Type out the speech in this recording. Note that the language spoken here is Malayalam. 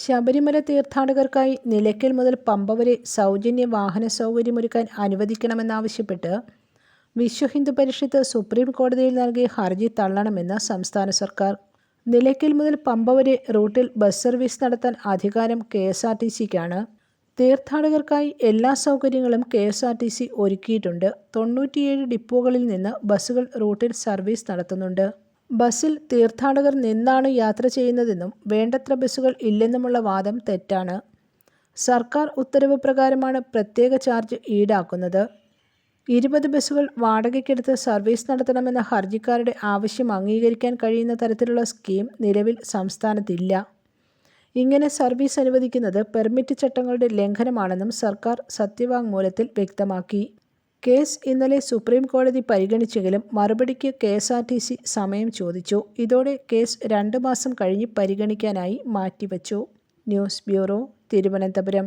ശബരിമല തീർത്ഥാടകർക്കായി നിലയ്ക്കൽ മുതൽ പമ്പ വരെ സൗജന്യ വാഹന സൗകര്യമൊരുക്കാൻ അനുവദിക്കണമെന്നാവശ്യപ്പെട്ട് വിശ്വ ഹിന്ദു പരിഷത്ത് സുപ്രീം കോടതിയിൽ നൽകിയ ഹർജി തള്ളണമെന്ന് സംസ്ഥാന സർക്കാർ. നിലയ്ക്കൽ മുതൽ പമ്പ വരെ റൂട്ടിൽ ബസ് സർവീസ് നടത്താൻ അധികാരം കെ എസ് ആർ ടി സിക്കാണ്. തീർത്ഥാടകർക്കായി എല്ലാ സൗകര്യങ്ങളും K S R T C ഒരുക്കിയിട്ടുണ്ട്. തൊണ്ണൂറ്റിയേഴ് ഡിപ്പോകളിൽ നിന്ന് ബസ്സുകൾ റൂട്ടിൽ സർവീസ് നടത്തുന്നുണ്ട്. ബസ്സിൽ തീർത്ഥാടകർ നിന്നാണ് യാത്ര ചെയ്യുന്നതെന്നും വേണ്ടത്ര ബസ്സുകൾ ഇല്ലെന്നുമുള്ള വാദം തെറ്റാണ്. സർക്കാർ ഉത്തരവ് പ്രകാരമാണ് പ്രത്യേക ചാർജ് ഈടാക്കുന്നത്. ഇരുപത് ബസ്സുകൾ വാടകയ്ക്കെടുത്ത് സർവീസ് നടത്തണമെന്ന ഹർജിക്കാരുടെ ആവശ്യം അംഗീകരിക്കാൻ കഴിയുന്ന തരത്തിലുള്ള സ്കീം നിലവിൽ സംസ്ഥാനത്തില്ല. ഇങ്ങനെ സർവീസ് അനുവദിക്കുന്നത് പെർമിറ്റ് ചട്ടങ്ങളുടെ ലംഘനമാണെന്നും സർക്കാർ സത്യവാങ്മൂലത്തിൽ വ്യക്തമാക്കി. കേസ് ഇന്നലെ സുപ്രീം കോടതി പരിഗണിച്ചെങ്കിലും മറുപടിക്ക് K S R T C സമയം ചോദിച്ചു. ഇതോടെ കേസ് രണ്ട് മാസം കഴിഞ്ഞ് പരിഗണിക്കാനായി മാറ്റിവച്ചു. News bureau Thiruvananthapuram.